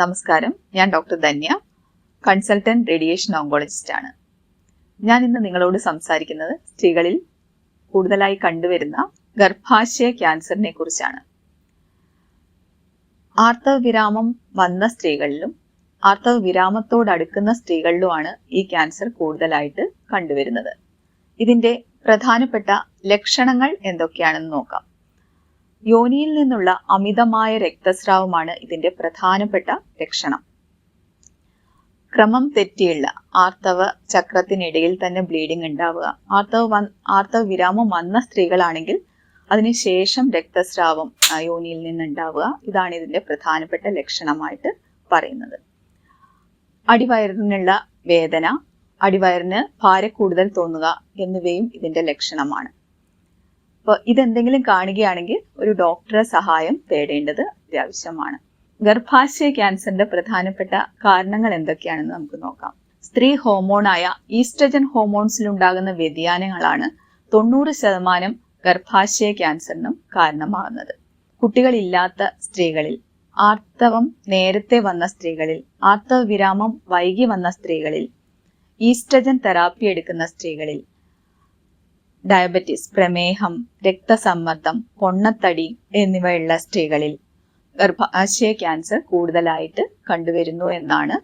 നമസ്കാരം. ഞാൻ doctor Dhanya consultant radiation oncologist ആണ്. ഞാൻ ഇന്ന് നിങ്ങളോട് സംസാരിക്കുന്നത് സ്ത്രീകളിൽ കൂടുതലായി കണ്ടുവരുന്ന ഗർഭാശയ ക്യാൻസറിനെ കുറിച്ചാണ്. ആർത്തവ വിരാമം വന്ന സ്ത്രീകളിലും ആർത്തവ വിരാമത്തോടടുക്കുന്ന സ്ത്രീകളിലുമാണ് ഈ ക്യാൻസർ കൂടുതലായിട്ട് കണ്ടുവരുന്നത്. ഇതിന്റെ പ്രധാനപ്പെട്ട ലക്ഷണങ്ങൾ എന്തൊക്കെയാണെന്ന് നോക്കാം. യോനിയിൽ നിന്നുള്ള അമിതമായ രക്തസ്രാവമാണ് ഇതിന്റെ പ്രധാനപ്പെട്ട ലക്ഷണം. ക്രമം തെറ്റിയുള്ള ആർത്തവ ചക്രത്തിനിടയിൽ തന്നെ ബ്ലീഡിംഗ് ഉണ്ടാവുക. ആർത്തവ ആർത്തവ വിരാമം വന്ന സ്ത്രീകളാണെങ്കിൽ അതിനുശേഷം രക്തസ്രാവം യോനിയിൽ നിന്നുണ്ടാവുക. ഇതാണ് ഇതിന്റെ പ്രധാനപ്പെട്ട ലക്ഷണമായിട്ട് പറയുന്നത്. അടിവയറിനുള്ള വേദന അടിവയറിന് ഭാര കൂടുതൽ തോന്നുക എന്നിവയും ഇതിന്റെ ലക്ഷണമാണ്. അപ്പോൾ ഇതെന്തെങ്കിലും കാണുകയാണെങ്കിൽ ഒരു ഡോക്ടറെ സഹായം തേടേണ്ടത് അത്യാവശ്യമാണ്. ഗർഭാശയ ക്യാൻസറിന്റെ പ്രധാനപ്പെട്ട കാരണങ്ങൾ എന്തൊക്കെയാണെന്ന് നമുക്ക് നോക്കാം. സ്ത്രീ ഹോമോണായ ഈസ്ട്രജൻ ഹോർമോൺസിൽ ഉണ്ടാകുന്ന വ്യതിയാനങ്ങളാണ് തൊണ്ണൂറ് ശതമാനം ഗർഭാശയ ക്യാൻസറിനും കാരണമാകുന്നത്. കുട്ടികളില്ലാത്ത സ്ത്രീകളിൽ ആർത്തവം നേരത്തെ വന്ന സ്ത്രീകളിൽ ആർത്തവ വിരാമം വൈകി വന്ന സ്ത്രീകളിൽ ഈസ്ട്രജൻ തെറാപ്പി എടുക്കുന്ന സ്ത്രീകളിൽ ഡയബറ്റിസ് പ്രമേഹം രക്തസമ്മർദ്ദം പൊണ്ണത്തടി എന്നിവയുള്ള സ്ത്രീകളിൽ ഗർഭാശയ ക്യാൻസർ കൂടുതലായിട്ട് കണ്ടുവരുന്നു എന്നാണ്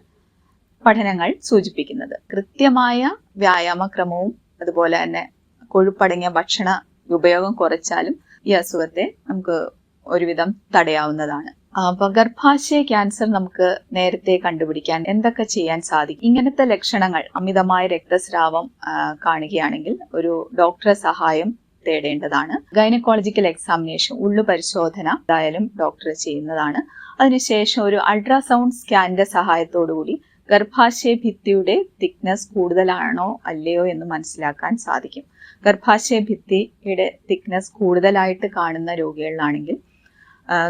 പഠനങ്ങൾ സൂചിപ്പിക്കുന്നത്. കൃത്യമായ വ്യായാമക്രമവും അതുപോലെ തന്നെ കൊഴുപ്പടങ്ങിയ ഭക്ഷണ ഉപയോഗം കുറച്ചാലും ഈ അസുഖത്തെ നമുക്ക് ഒരുവിധം തടയാവുന്നതാണ്. അപ്പൊ ഗർഭാശയ ക്യാൻസർ നമുക്ക് നേരത്തെ കണ്ടുപിടിക്കാൻ എന്തൊക്കെ ചെയ്യാൻ സാധിക്കും? ഇങ്ങനത്തെ ലക്ഷണങ്ങൾ അമിതമായ രക്തസ്രാവം കാണുകയാണെങ്കിൽ ഒരു ഡോക്ടറെ സഹായം തേടേണ്ടതാണ്. ഗൈനക്കോളജിക്കൽ എക്സാമിനേഷൻ ഉള്ളു പരിശോധന എന്തായാലും ഡോക്ടർ ചെയ്യുന്നതാണ്. അതിനുശേഷം ഒരു അൾട്രാസൗണ്ട് സ്കാനിന്റെ സഹായത്തോടുകൂടി ഗർഭാശയ ഭിത്തിയുടെ തിക്നെസ് കൂടുതലാണോ അല്ലയോ എന്ന് മനസ്സിലാക്കാൻ സാധിക്കും. ഗർഭാശയ ഭിത്തിയുടെ തിക്നെസ് കൂടുതലായിട്ട് കാണുന്ന രോഗികളിലാണെങ്കിൽ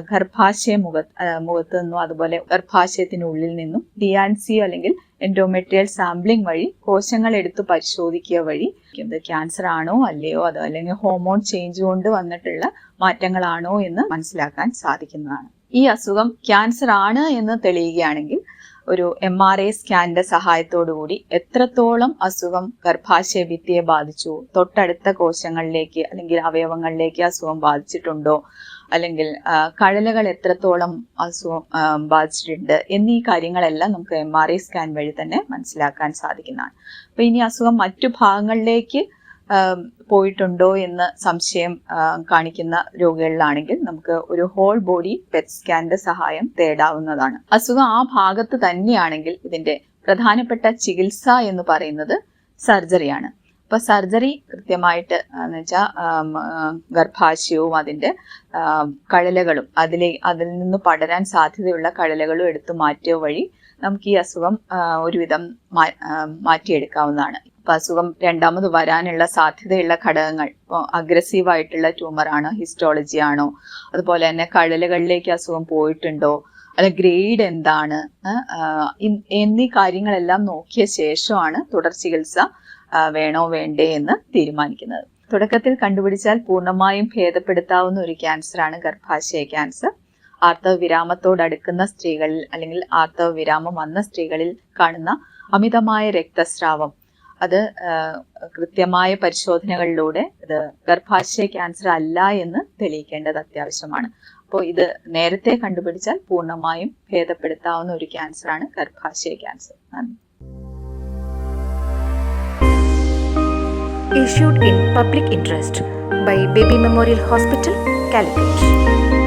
ഗർഭാശയ മുഖ മുഖത്ത് നിന്നും അതുപോലെ ഗർഭാശയത്തിനുള്ളിൽ നിന്നും ഡി ആൻ സി അല്ലെങ്കിൽ എൻഡോമെട്രിയൽ സാമ്പിളിംഗ് വഴി കോശങ്ങൾ എടുത്ത് പരിശോധിക്കുക വഴി ഇത് ക്യാൻസർ ആണോ അല്ലയോ അതോ അല്ലെങ്കിൽ ഹോമോൺ ചേഞ്ച് കൊണ്ട് വന്നിട്ടുള്ള മാറ്റങ്ങളാണോ എന്ന് മനസ്സിലാക്കാൻ സാധിക്കുന്നതാണ്. ഈ അസുഖം ക്യാൻസർ ആണ് എന്ന് തെളിയുകയാണെങ്കിൽ ഒരു എം ആർ ഐ സ്കാനിന്റെ സഹായത്തോടു കൂടി എത്രത്തോളം അസുഖം ഗർഭാശയ ഭിത്തിയെ ബാധിച്ചു തൊട്ടടുത്ത കോശങ്ങളിലേക്ക് അല്ലെങ്കിൽ അവയവങ്ങളിലേക്ക് അസുഖം ബാധിച്ചിട്ടുണ്ടോ അല്ലെങ്കിൽ കഴലകൾ എത്രത്തോളം അസുഖം ബാധിച്ചിട്ടുണ്ട് എന്നീ കാര്യങ്ങളെല്ലാം നമുക്ക് എം ആർ ഐ സ്കാൻ വഴി തന്നെ മനസ്സിലാക്കാൻ സാധിക്കുന്നതാണ്. അപ്പൊ ഇനി അസുഖം മറ്റു ഭാഗങ്ങളിലേക്ക് പോയിട്ടുണ്ടോ എന്ന് സംശയം കാണിക്കുന്ന രോഗികളിലാണെങ്കിൽ നമുക്ക് ഒരു ഹോൾ ബോഡി പെറ്റ് സ്കാനിന്റെ സഹായം തേടാവുന്നതാണ്. അസുഖം ആ ഭാഗത്ത് തന്നെയാണെങ്കിൽ ഇതിന്റെ പ്രധാനപ്പെട്ട ചികിത്സ എന്ന് പറയുന്നത് സർജറിയാണ് അപ്പൊ സർജറി കൃത്യമായിട്ട് എന്ന് വെച്ചാൽ ഗർഭാശയവും അതിന്റെ കഴലകളും അതിലെ അതിൽ നിന്ന് പടരാൻ സാധ്യതയുള്ള കഴലകളും എടുത്തു മാറ്റുക വഴി നമുക്ക് ഈ അസുഖം ഒരുവിധം മാറ്റിയെടുക്കാവുന്നതാണ്. അപ്പൊ അസുഖം രണ്ടാമത് വരാനുള്ള സാധ്യതയുള്ള ഘടകങ്ങൾ. ഇപ്പോൾ അഗ്രസീവ് ആയിട്ടുള്ള ട്യൂമർ ആണോ ഹിസ്റ്റോളജി ആണോ അതുപോലെ തന്നെ കഴലുകളിലേക്ക് അസുഖം പോയിട്ടുണ്ടോ അല്ല ഗ്രേഡ് എന്താണ് എന്നീ കാര്യങ്ങളെല്ലാം നോക്കിയ ശേഷമാണ് തുടർ ചികിത്സ വേണോ വേണ്ടേ എന്ന് തീരുമാനിക്കുന്നത്. തുടക്കത്തിൽ കണ്ടുപിടിച്ചാൽ പൂർണമായും ഭേദപ്പെടുത്താവുന്ന ഒരു ക്യാൻസറാണ് ഗർഭാശയ ക്യാൻസർ ആർത്തവ വിരാമത്തോടടുക്കുന്ന സ്ത്രീകളിൽ അല്ലെങ്കിൽ ആർത്തവവിരാമം വന്ന സ്ത്രീകളിൽ കാണുന്ന അമിതമായ രക്തസ്രാവം അത് കൃത്യമായ പരിശോധനകളിലൂടെ ഇത് ഗർഭാശയ ക്യാൻസർ അല്ല എന്ന് തെളിയിക്കേണ്ടത് അത്യാവശ്യമാണ്. അപ്പോൾ ഇത് നേരത്തെ കണ്ടുപിടിച്ചാൽ പൂർണമായും ഭേദപ്പെടുത്താവുന്ന ഒരു ക്യാൻസറാണ് ഗർഭാശയ ക്യാൻസർ. നന്ദി. Issued in public interest by Baby Memorial Hospital, Calicut.